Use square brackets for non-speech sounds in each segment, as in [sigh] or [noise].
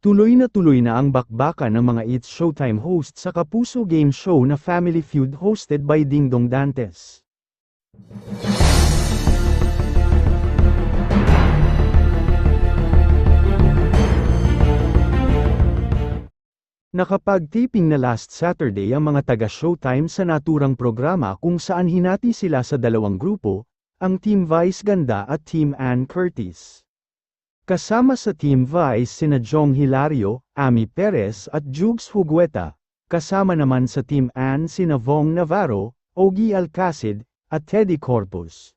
Tuloy na tuloy na ang bakbakan ng mga It's Showtime hosts sa kapuso game show na Family Feud hosted by Dingdong Dantes. Nakapag-taping na last Saturday ang mga taga-showtime sa naturang programa kung saan hinati sila sa dalawang grupo, ang Team Vice Ganda at Team Ann Curtis. Kasama sa Team Vice sina Jong Hilario, Ami Perez at Jugs Hugueta, kasama naman sa Team Ann sina Vong Navarro, Ogie Alcacid, at Teddy Corpus.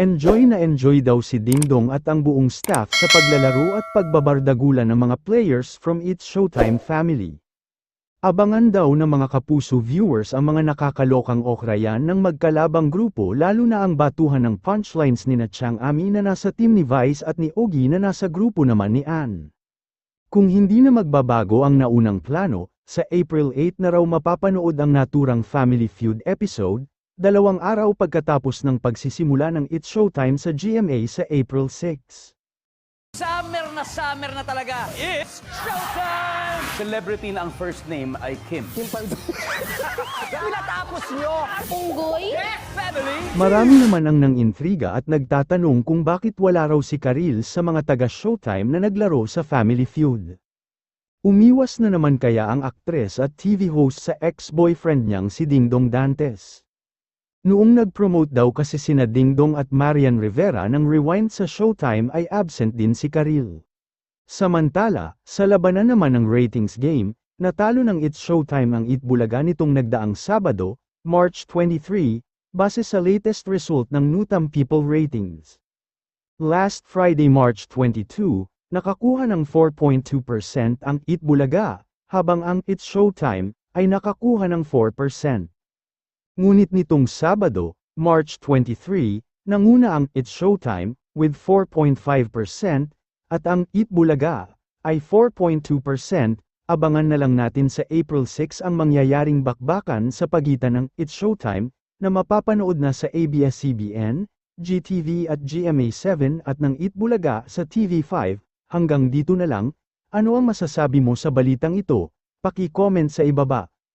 Enjoy na enjoy daw si Dingdong at ang buong staff sa paglalaro at pagbabardagulan ng mga players from its Showtime family. Abangan daw ng mga kapuso viewers ang mga nakakalokang okrayan ng magkalabang grupo lalo na ang batuhan ng punchlines ni na Chang Ami na nasa team ni Vice at ni Ogie na nasa grupo naman ni Ann. Kung hindi na magbabago ang naunang plano, sa April 8 na raw mapapanood ang naturang Family Feud episode, dalawang araw pagkatapos ng pagsisimula ng It's Showtime sa GMA sa April 6. Summer na summer na talaga. It's showtime! Celebrity na ang first name ay Kim. [laughs] Pinatapos nyo! Unggoy? Yes, family! Marami naman ang nang-intriga at nagtatanong kung bakit wala raw si Karil sa mga taga-showtime na naglaro sa Family Feud. Umiwas na naman kaya ang aktres at TV host sa ex-boyfriend niyang si Dingdong Dantes. Noong nag-promote daw kasi sina Dingdong at Marian Rivera ng Rewind sa Showtime ay absent din si Karil. Samantala, sa labanan naman ng ratings game, natalo ng It's Showtime ang Itbulaga nitong nagdaang Sabado, March 23, base sa latest result ng Nutam People Ratings. Last Friday March 22, nakakuha ng 4.2% ang Itbulaga, habang ang It's Showtime ay nakakuha ng 4%. Ngunit nitong Sabado, March 23, nanguna ang It's Showtime, with 4.5%, at ang Eat Bulaga, ay 4.2%, abangan na lang natin sa April 6 ang mangyayaring bakbakan sa pagitan ng It's Showtime, na mapapanood na sa ABS-CBN, GTV at GMA7 at ng Eat Bulaga sa TV5, hanggang dito na lang, ano ang masasabi mo sa balitang ito? Paki-comment sa ibaba.